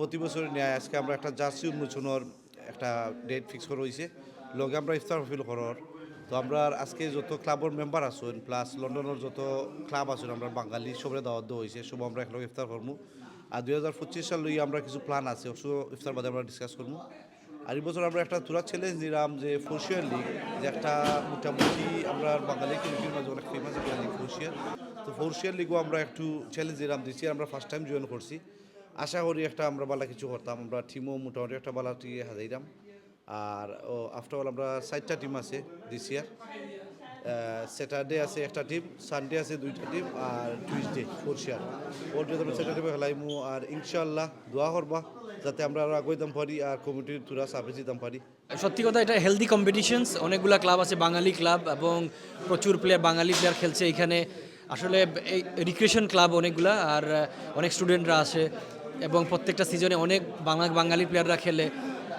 প্রতি বছর ন্যায় আজকে আমরা একটা জার্সি উন্মোচনের একটা ডেট ফিক্স করা হয়েছে। লগে আমরা ইফতার ফিল করার। তো আমরা আজকে যত ক্লাবের মেম্বার আছেন প্লাস লন্ডনের যত ক্লাব আছেন, আমরা বাঙালি সবরে দাওয়াত দেওয়া হয়েছে। সব আমরা একলগে ইফতার করব আর দুই হাজার পঁচিশ সাল আমরা কিছু প্ল্যান আছে অবশ্য ইফতার বাদে আমরা ডিসকাস করব আর এই বছর আমরা একটা তুরা চ্যালেঞ্জ দিলাম যে ফোর্সিয়ার লিগ যে একটা মোটামুটি আমরা বাঙালি কমিটির মাঝে অনেক ফেমাস একটা লিগ ফোর্সিয়ার তো ফোর্সিয়ার লিগও আমরা একটু চ্যালেঞ্জ দিলাম দিচ্ছি আমরা ফার্স্ট টাইম জয়েন করছি। আশা করি একটা আমরা বালা কিছু করতাম, আমরা টিমও মোটামুটি একটা বালা টিয়ে হাজাইলাম আর, ও আফটার অল আমরা চারটা টিম আছে দিস ইয়ার স্যাটারডে আছে একটা টিম সানডে আছে দুইটা টিম আর টুইসডে ফোর্সিয়ার ওর যদি আমরা স্যাটারডে খেলাইমু, আর ইনশাল্লাহ দোয়া করবা যাতে আমরা আরও আগে দাম পারি আর কমিটির তুরা সাপে দিতাম পারি। সত্যি কথা, এটা হেলদি কম্পিটিশনস অনেকগুলা ক্লাব আছে, বাঙালি ক্লাব এবং প্রচুর প্লেয়ার বাঙালি প্লেয়ার খেলছে এখানে। আসলে এই রিক্রিয়েশন ক্লাব অনেকগুলা, আর, অনেক স্টুডেন্টরা আসে এবং প্রত্যেকটা সিজনে অনেক বাংলা, বাঙালি প্লেয়াররা খেলে।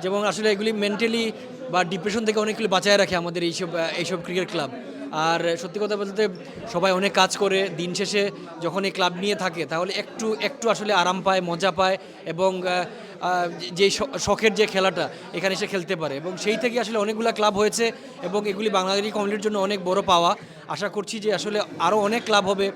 যেমন আসলে এগুলি মেন্টালি বা ডিপ্রেশন থেকে অনেকগুলি বাঁচায় রাখে আমাদের এইসব এইসব ক্রিকেট ক্লাব আর সত্যি কথা বলতে সবাই অনেক কাজ করে, দিন শেষে যখন এই ক্লাব নিয়ে থাকে, তাহলে একটু একটু আসলে আরাম পায়, মজা পায় এবং যে শখের যে খেলাটা, এখানে এসে খেলতে পারে। এবং সেই থেকে আসলে অনেকগুলো ক্লাব হয়েছে এবং এগুলি বাংলাদেশি কমিউনিটির জন্য অনেক বড় পাওয়া। আশা করছি যে আসলে আরও অনেক ক্লাব হবে।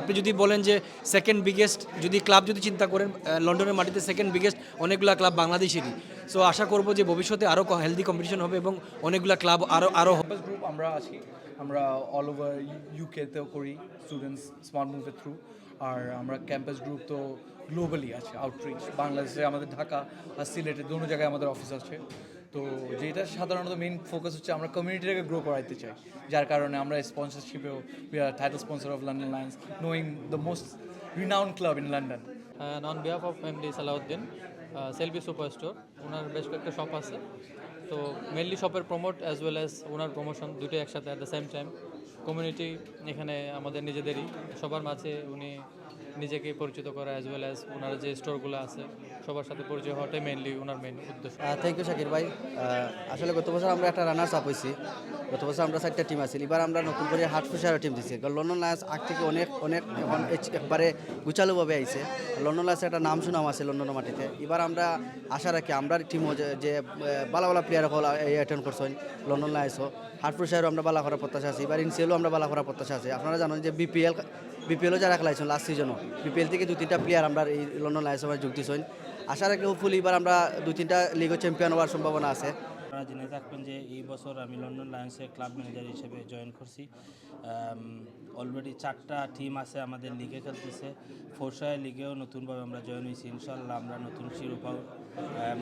আপনি যদি বলেন যে সেকেন্ড বিগেস্ট যদি ক্লাব যদি চিন্তা করেন লন্ডনের মাটিতে সেকেন্ড বিগেস্ট অনেকগুলো ক্লাব বাংলাদেশেরই। সো আশা করব যে ভবিষ্যতে আরও হেলদি কম্পিটিশন হবে এবং অনেকগুলো ক্লাব আরও আরও গ্রুপ আমরা আছি। আমরা অল ওভার ইউকেতেও করি স্টুডেন্টস স্মার্ট মুভের থ্রু আর আমরা ক্যাম্পাস গ্রুপ তো গ্লোবালি আছে আউটরিচ বাংলাদেশে আমাদের ঢাকা আর সিলেটে দোনো জায়গায় আমাদের অফিস আছে। তো যেটা সাধারণত মেইন ফোকাস হচ্ছে, আমরা কমিউনিটিটাকে গ্রো করাইতে চাই। যার কারণে আমরা স্পন্সরশিপেও we are title sponsor of London Lions knowing the most renowned club in London on behalf of MD Salauddin Selfie super store owner বেশ কয়েকটা শপ আছে। তো মেনলি শপের promote as well as owner promotion দুটোই একসাথে at the same time community এখানে আমাদের নিজেদেরই। সবার মাঝে উনি নিজেকে পরিচিত করা অ্যাজ ওয়েল অ্যাজ ওনার যে স্টোরগুলো আছে, সবার সাথে পরিচয় হওয়াটাই মেনলি ওনার মেন উদ্দেশ্য। থ্যাংক ইউ শাকির ভাই। আসলে গত বছর আমরা একটা রানার্স আপ হয়েছি। গত বছর আমরা চারটা টিম আছি। এবার আমরা নতুন করে হাট ফুসার টিম দিচ্ছি কারণ লন্ডন লায়ন্স আগ থেকে অনেক অনেক, এখন একবারে গুছালোভাবে আইছে। লন্ডন লায়ন্সের একটা নাম সুনাম আছে লন্ডন মাটিতে। এবার আমরা আশা রাখি আমরা টিমও যে ভালো ভালো প্লেয়ার হল অ্যাটেন্ড করছেন। লন্ডন লায়ন্সও হাট ফুসারও আমরা বালা করার প্রত্যাশা আছে। এবার ইনসিএলও আমরা বালা করার প্রত্যাশা আছে। আপনারা জানেন যে বিপিএল বিপিএলও যারা খেলাইছেন লাস্ট সিজনও বিপিএল থেকে দু তিনটা প্লেয়ার আমরা এই লন্ডন লায়ন্সের মধ্যে যোগ দিয়েছেন। আশা রাখি ফুল এবার আমরা দু তিনটা লিগও চ্যাম্পিয়ন হওয়ার সম্ভাবনা আছে। আপনারা জেনে থাকবেন যে এই বছর আমি লন্ডন লায়ন্সের ক্লাব ম্যানেজার হিসেবে জয়েন করছি। অলরেডি চারটা টিম আছে আমাদের লিগে খেলতেছে। ফোরশায় লিগেও নতুনভাবে আমরা জয়েন হয়েছি। ইনশাল্লাহ আমরা নতুন শিরোপা আহ,